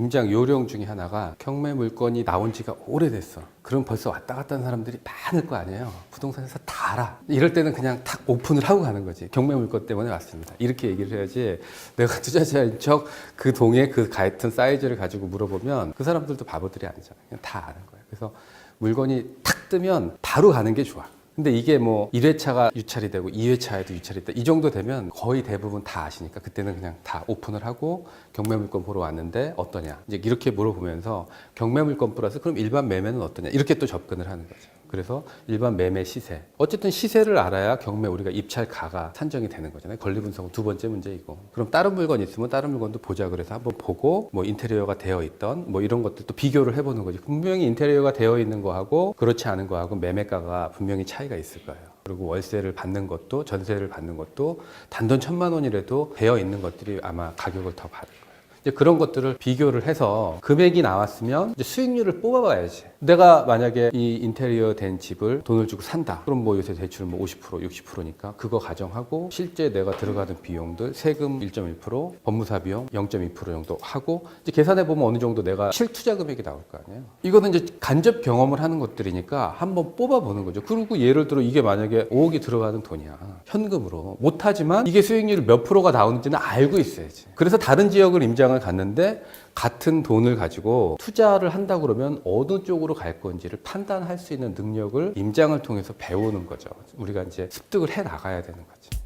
임장 요령 중에 하나가 경매 물건이 나온 지가 오래됐어. 그럼 벌써 왔다 갔다 하는 사람들이 많을 거 아니에요. 부동산에서 다 알아. 이럴 때는 그냥 탁 오픈을 하고 가는 거지. 경매 물건 때문에 왔습니다. 이렇게 얘기를 해야지 내가 투자자인 척 그 동에 그 같은 사이즈를 가지고 물어보면 그 사람들도 바보들이 아니잖아요. 그냥 다 아는 거예요. 그래서 물건이 탁 뜨면 바로 가는 게 좋아. 근데 이게 뭐 1회차가 유찰이 되고 2회차에도 유찰이 있다. 이 정도 되면 거의 대부분 다 아시니까 그때는 그냥 다 오픈을 하고 경매 물건 보러 왔는데 어떠냐. 이제 이렇게 물어보면서 경매 물건 플러스 그럼 일반 매매는 어떠냐. 이렇게 또 접근을 하는 거죠. 그래서 일반 매매 시세. 어쨌든 시세를 알아야 경매 우리가 입찰 가가 산정이 되는 거잖아요. 권리 분석은 두 번째 문제이고. 그럼 다른 물건 있으면 다른 물건도 보자 그래서 한번 보고 뭐 인테리어가 되어 있던 뭐 이런 것들도 비교를 해보는 거지. 분명히 인테리어가 되어 있는 거하고 그렇지 않은 거하고 매매가가 분명히 차이가 있을 거예요. 그리고 월세를 받는 것도 전세를 받는 것도 단돈 천만 원이라도 되어 있는 것들이 아마 가격을 더 받을 거예요. 이제 그런 것들을 비교를 해서 금액이 나왔으면 이제 수익률을 뽑아봐야지. 내가 만약에 이 인테리어 된 집을 돈을 주고 산다. 그럼 뭐 요새 대출 뭐 50%, 60%니까 그거 가정하고 실제 내가 들어가는 비용들 세금 1.1%, 법무사 비용 0.2% 정도 하고 이제 계산해 보면 어느 정도 내가 실투자 금액이 나올 거 아니에요. 이거는 이제 간접 경험을 하는 것들이니까 한번 뽑아 보는 거죠. 그리고 예를 들어 이게 만약에 5억이 들어가는 돈이야. 현금으로 못 하지만 이게 수익률 몇 프로가 나오는지는 알고 있어야지. 그래서 다른 지역을 임장 을 갔는데 같은 돈을 가지고 투자를 한다 그러면 어느 쪽으로 갈 건지를 판단할 수 있는 능력을 임장을 통해서 배우는 거죠. 우리가 이제 습득을 해 나가야 되는 거지.